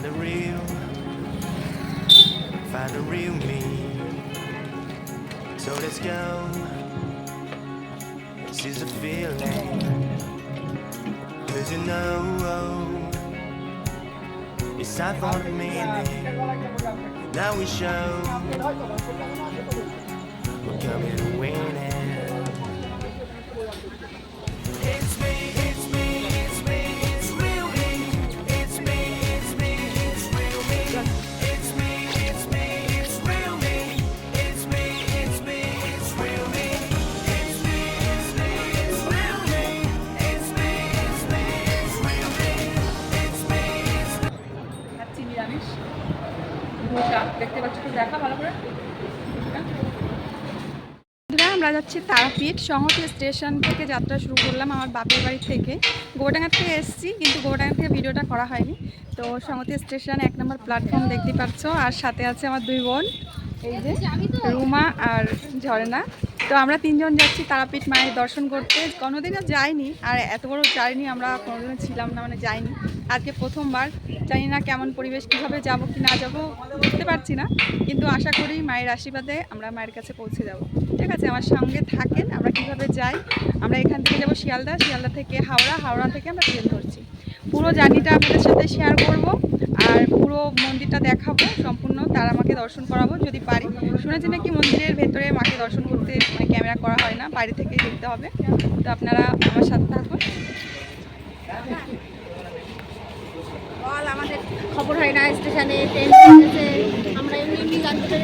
Find the real, find the real me. So let's go. This is a feeling. Cause you know, it's time for the meaning. Now we show যাচ্ছি তারাপীঠ সংহতি station থেকে যাত্রা শুরু করলাম আমার বাপের বাড়ি থেকে। গোটাঙ্গা থেকে এসেছি, কিন্তু গোটাঙ্গা থেকে ভিডিওটা করা হয়নি। তো সংহতি স্টেশন এক নম্বর প্ল্যাটফর্ম দেখতে পাচ্ছ, আর সাথে আছে আমার দুই বোন, এই যে রুমা আর ঝর্ণা। তো আমরা তিনজন যাচ্ছি তারাপীঠ মায়ের দর্শন করতে। কোনোদিনও যাইনি, আর এত বড় যাইনি আমরা কোনোদিনও ছিলাম না মানে যাইনি। আজকে প্রথমবার, জানি না কেমন পরিবেশ, কীভাবে যাব, কি না যাব, বুঝতে পারছি না। কিন্তু আশা করি মায়ের আশীর্বাদে আমরা মায়ের কাছে পৌঁছে যাব। ঠিক আছে, আমার সঙ্গে থাকেন, আমরা কীভাবে যাই? আমরা এখান থেকে যাব শিয়ালদা শিয়ালদা থেকে হাওড়া হাওড়া থেকে আমরা ট্রেন ধরছি। পুরো জার্নিটা আপনাদের সাথে শেয়ার করব আর পুরো মন্দিরটা দেখাবো সম্পূর্ণ, তার আমাকে দর্শন করাবো যদি পারি। শুনেছি নাকি মন্দিরের ভেতরে মাকে দর্শন করতে মানে ক্যামেরা করা হয় না বাড়ি থেকেই দেখতে হবে। তো আপনারা আমার সাথে থাকুন বল আমাদের খবর হয় না, স্টেশনে ট্রেন আমরা এমনি এমনি জানতে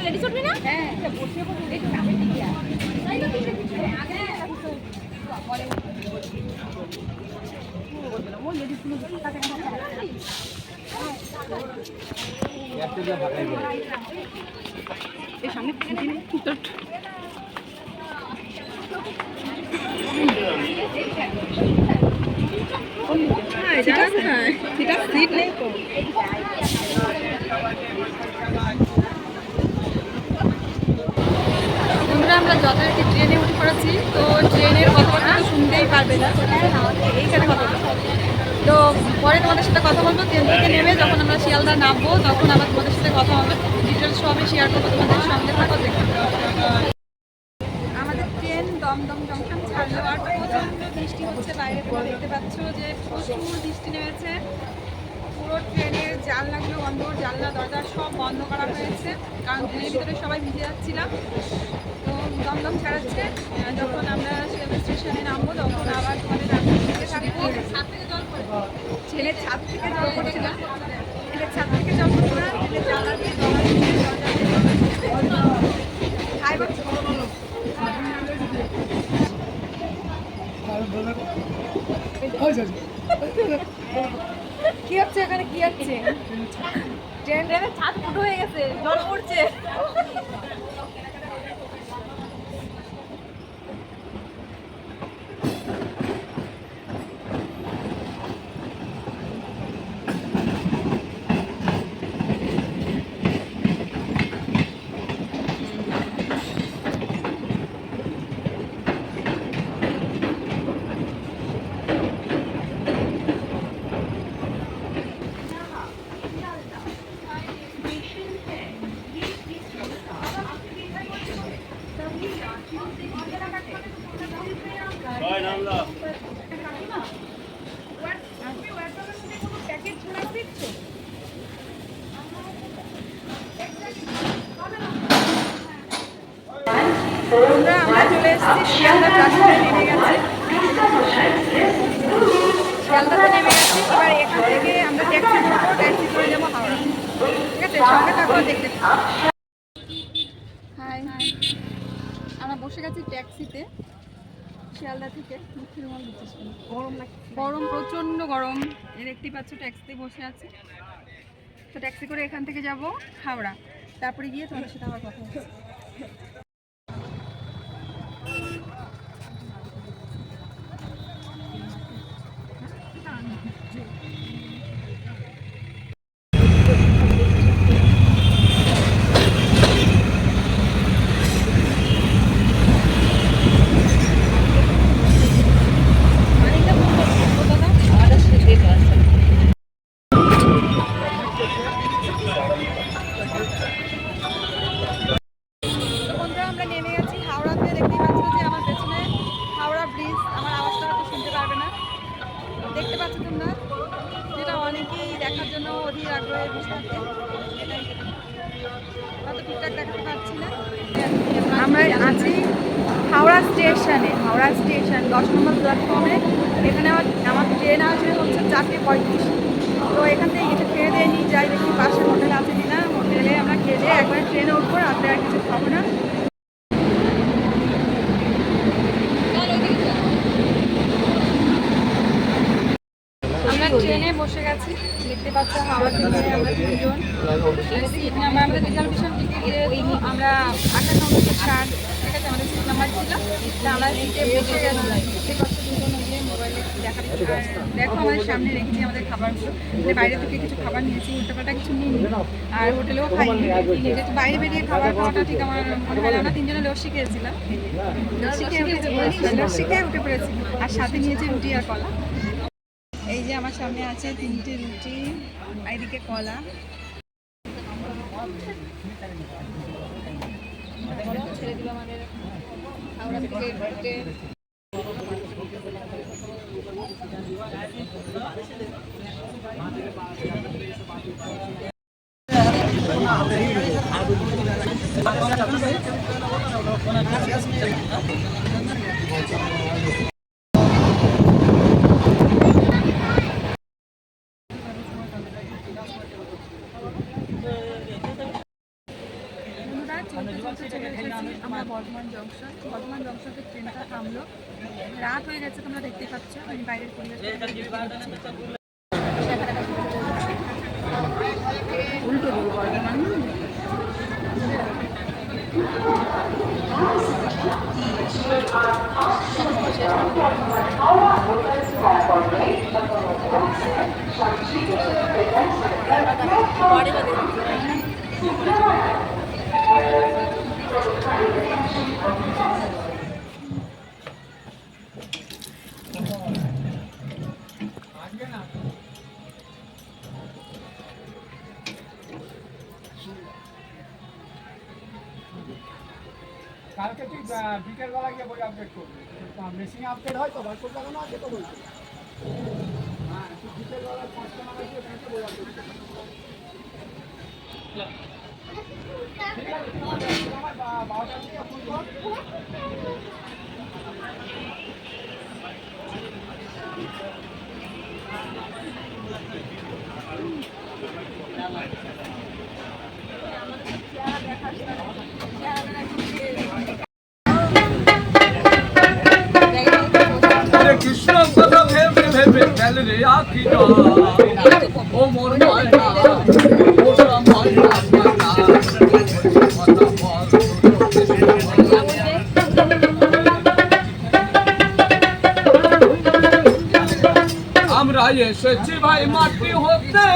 রেডি করবি না হ্যাঁ। বসে বসে আমরা যথারীতি ট্রেনে উঠে পড়েছি তো ট্রেনের কথাবার্তা শুনতেই পারবে না এইখানে বলব। তো পরে তোমাদের সাথে কথা বলব। ট্রেন থেকে নেমে যখন আমরা শিয়ালদা নামবো, তখন আবার তোমাদের সাথে কথা হবে। ডিটেলস সবই শেয়ার করব তোমাদের সঙ্গে থাকো আমাদের ট্রেন দমদম জংশন ছাড়লো। আর প্রচণ্ড বৃষ্টি হচ্ছে বাইরে তোমরা দেখতে পাচ্ছ যে প্রচুর বৃষ্টি নেমেছে। পুরো ট্রেনের জানলাগুলো বন্ধ জানলা, দরজা সব বন্ধ করা হয়েছে। কারণ ট্রেনের ভিতরে সবাই ভিজে যাচ্ছিলাম তো দমদম ছাড়াচ্ছে। যখন আমরা স্টেশনে নামবো, তখন আবার তোমাদের ছেলের ছাদ থেকে জল না? ছেলের ছাদ থেকে। কি হচ্ছে এখানে? কি হচ্ছে? ট্রেন ট্রেনের ছাদ ফুটো হয়ে গেছে, জল পড়ছে আমরা আমরা চলে এসেছি শিয়ালদা প্রাসাদে নেমে গেছি শিয়ালদাতে নেমে গেছি এবার এখান থেকে আমরা ট্যাক্সি ধরবো ট্যাক্সি করে যাব হাওড়া ঠিক আছে সঙ্গে থাকো দেখতে হাই আমরা বসে গেছি ট্যাক্সিতে শিয়ালদা থেকে মুখের রুমাল দিচ্ছিস? গরম লাগছে গরম প্রচণ্ড গরম। এর দেখতেই পাচ্ছ ট্যাক্সিতে বসে আছে। তো ট্যাক্সি করে এখান থেকে যাব হাওড়া। তারপরে গিয়ে তোমার সাথে আবার কথা হচ্ছে আমরা নেমে গেছি হাওড়াতে দেখতে পাচ্ছ যে আমার পেছনে হাওড়া ব্রিজ আমার আওয়াজটা হয়তো শুনতে পারবে না। দেখতে পাচ্ছ তোমরা, যেটা অনেকেই দেখার জন্য অধীর আগ্রহে বসে থাকে। হয়তো ঠিকঠাক দেখতে পাচ্ছি না। আমরা আছি হাওড়া স্টেশনে হাওড়া স্টেশন দশ নম্বর প্ল্যাটফর্মে এখানে আমার আমার ট্রেন আছে হচ্ছে চারটে পঁয়ত্রিশ। তো এখান থেকে কিছু খেয়ে দিয়ে নিয়ে যাই, দেখি পাশে হোটেল আছে কিনা। হোটেলে আমরা খেয়ে দিয়ে একবার ট্রেনে উঠবো, রাত্রে আর কিছু খাব না। আমরা তিনজন। সিট নাম্বার আমাদের আমাদের নাম্বার ছিল। আমরা মোবাইলে দেখা দেখো আমাদের সামনে রেখেছি আমাদের খাবারগুলো মানে বাইরে থেকে কিছু খাবার নিয়েছি উল্টোপাল্টা কিছু নিইনি। আর হোটেলেও খাইনি। যেহেতু বাইরে বেরিয়ে খাবার খাওয়াটা ঠিক আমার মনে হয় আমরা তিনজনে লস্যি খেয়েছিলাম। লস্যি খেয়ে উঠে পড়েছি। আর সাথে নিয়েছি রুটি আর কলা। এই যে আমার সামনে আছে তিনটে রুটি এদিকে কলা। ছেড়ে আমাদের হাওড়া থেকে বন্ধুরা চলতে চলতে চলে এসেছি আমরা বর্ধমান জংশন বর্ধমান জংশনে ট্রেনটা থামলো রাত হয়ে গেছে তোমরা দেখতে পাচ্ছ আমি বাইরের পরিবেশ উল্টো দিকে বর্ধমান কালকে ঠিক বিকেলবেলা গিয়ে বই আপডেট করবে। মেশিন আপডেট হয় তো ভাস্কর লাগানো আছে তো বলছে। হ্যাঁ তুই বিকেলবেলা পাঁচটা নাগাদ গিয়ে ব্যাংকে আপডেট ঠিক আছে। আমরা এসেছি ভাই মাটি হতে।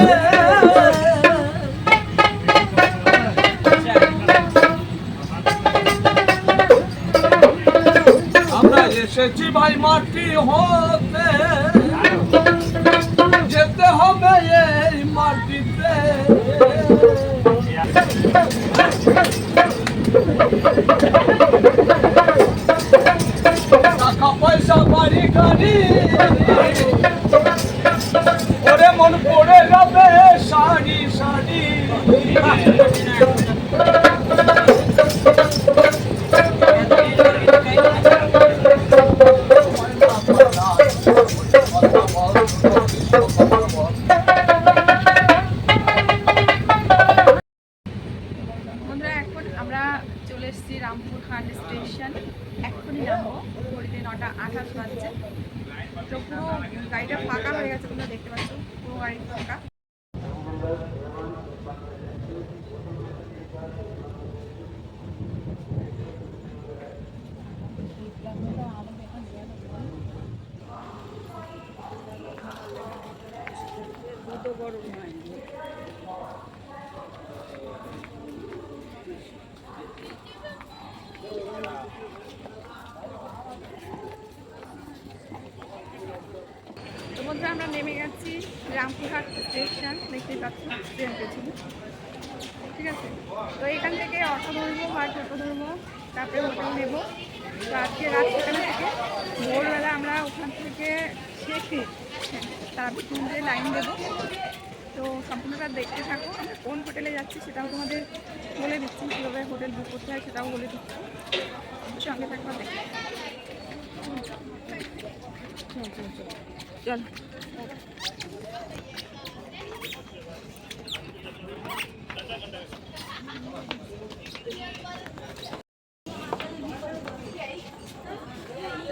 আমরা এসেছি ভাই মাটি হতে। যেতে হবে এই মাটিতে। টাকা পয়সা বাড়ি গাড়ি। ওরে মন পড়ে যাবে শাড়ি শাড়ি। বন্ধুরা আমরা নেমে গেছি রামপুরহাট স্টেশন, দেখতেই পাচ্ছি ট্রেন পেছনে। ঠিক আছে? তো এখান থেকে অটো ধরবো বা টোটো ধরবো, তারপরে হোটেল নেব। তো আজকে রাত সেখানে থেকে ভোরবেলা আমরা ওখান থেকে শেখে তারপর লাইন দেবো। তো সম্পূর্ণটা দেখতে থাকো। আমরা কোন হোটেলে যাচ্ছি সেটাও তোমাদের বলে দিচ্ছি, কীভাবে হোটেল বুক করতে হয় সেটাও বলে দিচ্ছি। সঙ্গে থাকবা দেখতে চল এই ক্ষেত্রে চল।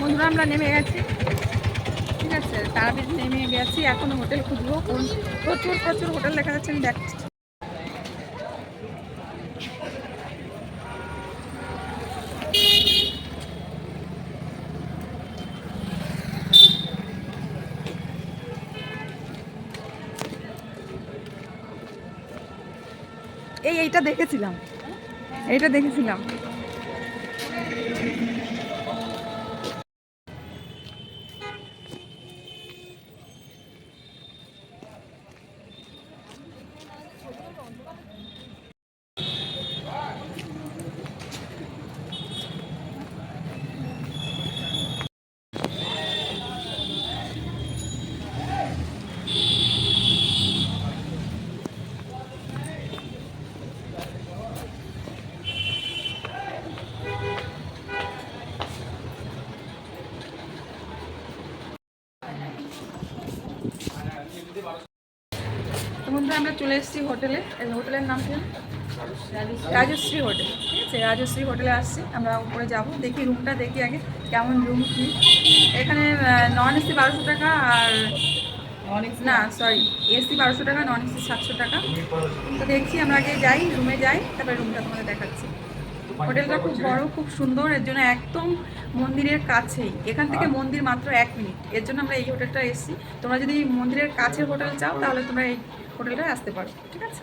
বন্ধুরা, আমরা নেমে গেছি। ঠিক আছে, তারাপীঠ নেমে গেছি। এখনও হোটেল খুঁজবো। কোন প্রচুর প্রচুর হোটেল দেখা যাচ্ছে, আমি দেখছি এই, এইটা দেখেছিলাম। এইটা দেখেছিলাম। চলে এসেছি হোটেলে। এই হোটেলের নাম কি রাজশ্রী হোটেল। ঠিক আছে রাজশ্রী হোটেলে আসছি। আমরা উপরে যাব দেখি রুমটা দেখি আগে কেমন রুম কি। এখানে নন এসি বারোশো টাকা আর না সরি এসি বারোশো টাকা নন এসি সাতশো টাকা। তো দেখছি আমরা আগে যাই রুমে যাই তারপরে রুমটা তোমাদের দেখাচ্ছি। হোটেলটা খুব বড় খুব সুন্দর এর জন্য একদম মন্দিরের কাছেই। এখান থেকে মন্দির মাত্র এক মিনিট। এর জন্য আমরা এই হোটেলটা এসেছি। তোমরা যদি মন্দিরের কাছের হোটেল চাও তাহলে তোমরা এই হোটেলটায় আসতে পারো, ঠিক আছে?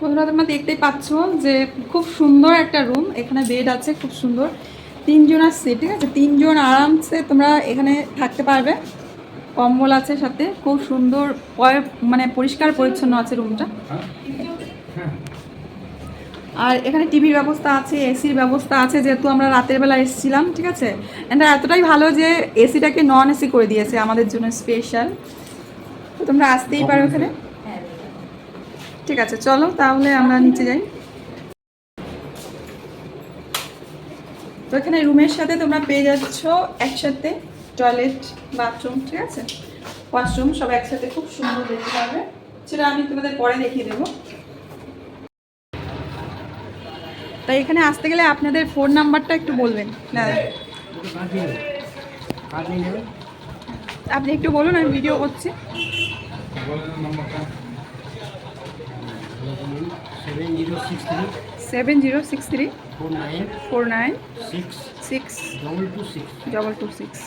বন্ধুরা, তোমরা দেখতেই পাচ্ছ যে খুব সুন্দর একটা রুম এখানে বেড আছে, খুব সুন্দর। তিনজন আসছে ঠিক আছে? তিনজন আরামসে তোমরা এখানে থাকতে পারবে। কম্বল আছে সাথে খুব সুন্দর মানে পরিষ্কার পরিচ্ছন্ন আছে রুমটা। আর এখানে টিভির ব্যবস্থা আছে এসির ব্যবস্থা আছে যেহেতু আমরা রাতের বেলা এসেছিলাম ঠিক আছে? এটা এতটাই ভালো যে এসিটাকে নন এসি করে দিয়েছে আমাদের জন্য স্পেশাল তো তোমরা আসতেই পারো এখানে। ঠিক আছে চলো তাহলে আমরা নিচে যাই। তো এখানে রুমের সাথে তোমরা পেয়ে যাচ্ছ একসাথে টয়লেট বাথরুম ঠিক আছে? ওয়াশরুম সব একসাথে খুব সুন্দর দেখতে পাবে। সেটা আমি তোমাদের পরে দেখিয়ে দেবো। তাই এখানে আসতে গেলে আপনাদের ফোন নাম্বারটা একটু বলবেন। আপনি একটু বলুন আমি ভিডিও করছি। Seven zero six three four nine six double two six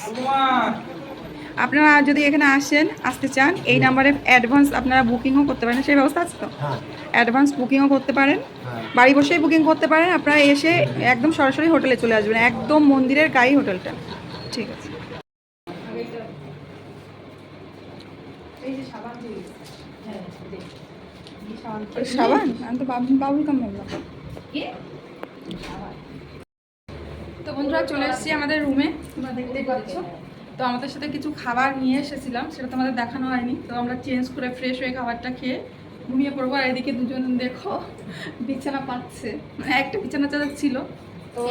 আপনারা যদি এখানে আসেন আসতে চান এই নাম্বারে অ্যাডভান্স আপনারা বুকিংও করতে পারেন সেই ব্যবস্থা আছে তো? হ্যাঁ। অ্যাডভান্স বুকিংও করতে পারেন হ্যাঁ। বাড়ি বসেই বুকিং করতে পারেন আপনারা এসে একদম সরাসরি হোটেলে চলে আসবেন একদম মন্দিরের গায়ে হোটেলটা। ঠিক আছে। সাবান আমি তো বাবুল বাবুল কাম বললাম তো বন্ধুরা চলে এসেছি আমাদের রুমে তোমরা দেখতেই পাচ্ছ। তো আমাদের সাথে কিছু খাবার নিয়ে এসেছিলাম সেটা তোমাদের দেখানো হয়নি। তো আমরা চেঞ্জ করে ফ্রেশ হয়ে খাবারটা খেয়ে ঘুমিয়ে পড়ব আর এদিকে দুজন দেখো বিছানা পাচ্ছে। মানে একটা বিছানা চাদর ছিল। তো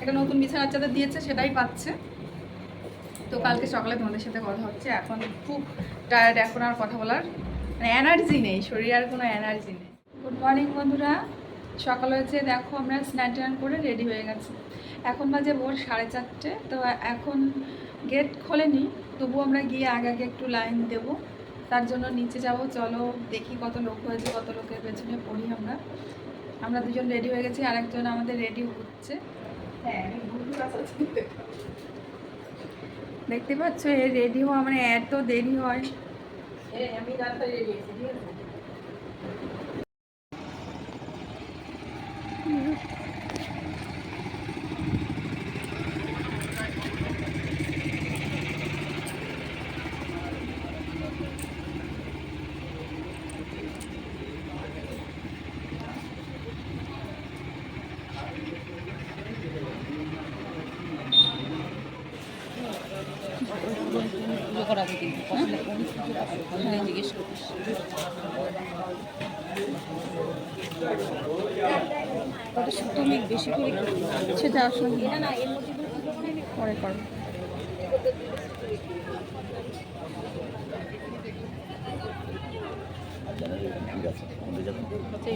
একটা নতুন বিছানার চাদর দিয়েছে সেটাই পাচ্ছে। তো কালকে সকালে তোমাদের সাথে কথা হচ্ছে। এখন খুব টায়ার্ড এখন আর কথা বলার মানে এনার্জি নেই শরীরে আর কোনো এনার্জি নেই। গুড মর্নিং বন্ধুরা। সকাল হয়েছে দেখো আমরা স্নান টান করে রেডি হয়ে গেছি। এখন বাজে ভোর সাড়ে চারটে তো এখন গেট খোলেনি তবু আমরা গিয়ে আগে আগে একটু লাইন দেব। তার জন্য নিচে যাব চলো দেখি কত লোক হয়েছে কত লোকের পেছনে পড়ি আমরা। আমরা দুজন রেডি হয়ে গেছি আর একজন আমাদের রেডি হচ্ছে। হ্যাঁ আমি দেখতে পাচ্ছ এ রেডি হওয়া মানে এত দেরি হয়। আমি রাতে রেডি ঠিক আছে সেটা আসলে পরে করব আচ্ছা,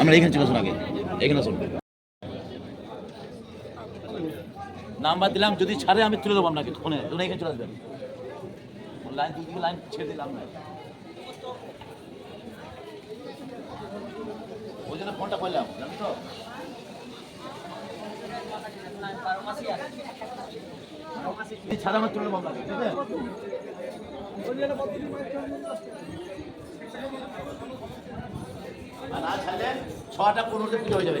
আমরা এখানে চলে আসুন আগে। এখানে আসুন। নাম্বার দিলাম, যদি ছাড়ে আমি তুলে দেবো আপনাকে, ফোনে। তুমি এখানে চলে আসবেন লাইন দুদিকে লাইন ছেড়ে দিলাম না। ওই জন্য ফোনটা করলাম, জানো তো? ছাড়ে আমি তুলে দেবো আপনাকে, ঠিক আছে? না ছাড়লে ছটা পনেরোতে পুজো হয়ে যাবে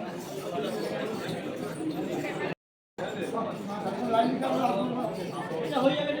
এটা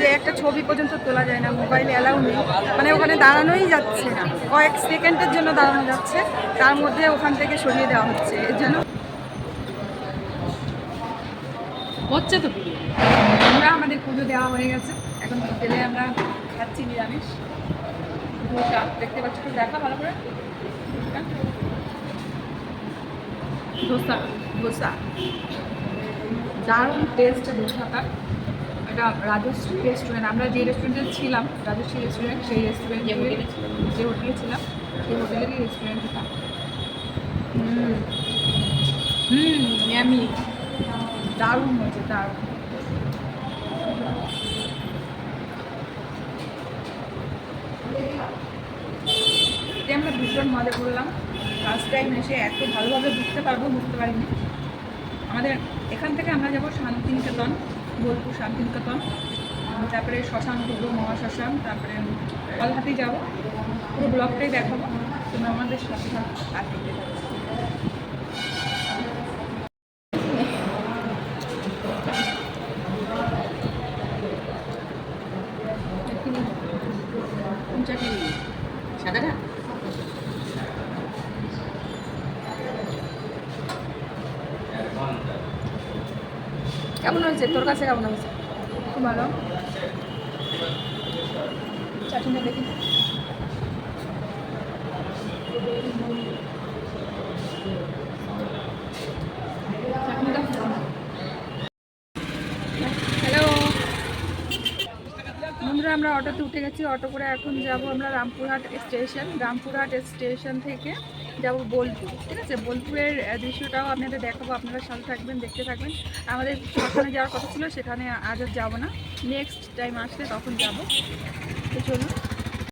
যে একটা ছবি পর্যন্ত তোলা যায় না মোবাইল অ্যালাউ নেই। মানে ওখানে দাঁড়ানোই যাচ্ছে না। কয়েক সেকেন্ডের জন্য দাঁড়ানো যাচ্ছে। তার মধ্যে ওখান থেকে সরিয়ে দেওয়া হচ্ছে। এর জন্য হচ্ছে তো আমরা আমাদের পুজো দেওয়া হয়ে গেছে। এখন হোটেলে আমরা খাচ্ছি নিরামিষ। দেখতে পাচ্ছ তো, দেখা ভালো করে। ধোসা ধোসা। দারুণ টেস্ট ধোসাটা এটা রাজশ্রী রেস্টুরেন্ট আমরা যে রেস্টুরেন্টে ছিলাম রাজশ্রী রেস্টুরেন্ট সেই রেস্টুরেন্ট যে হোটেলে যে হোটেলে ছিলাম সেই হোটেলেরই রেস্টুরেন্ট এটা। হুম হুম আমি দারুণ হয়েছে দারুণ। আমরা ভীষণ মজা করলাম। ফার্স্ট টাইম এসে এত ভালোভাবে বুঝতে পারব বুঝতে পারিনি। আমাদের এখান থেকে আমরা যাব শান্তিনিকেতন বোলপুর শান্তিনিকেতন। তারপরে শ্মশান ঢুকবো মহাশ্মশান, তারপরে কলহাতি যাব। পুরো ব্লগটাই দেখাবো। তুমি আমাদের সাথে আর দেখতে কেমন হয়েছে? তোর কাছে কেমন হয়েছে? খুব ভালো। চাটনিটা দেখি। হ্যালো বন্ধুরা আমরা অটোতে উঠে গেছি। অটো করে এখন যাব আমরা রামপুরহাট স্টেশন। রামপুরহাট স্টেশন থেকে যাব বোলপুর, ঠিক আছে? বোলপুরের দৃশ্যটাও আপনাদের দেখাবো, আপনারা সাথে থাকবেন, দেখতে থাকবেন। আমাদের সেখানে যাওয়ার কথা ছিল, সেখানে আজ আর যাব না। নেক্সট টাইম আসলে তখন যাব। তো চলুন।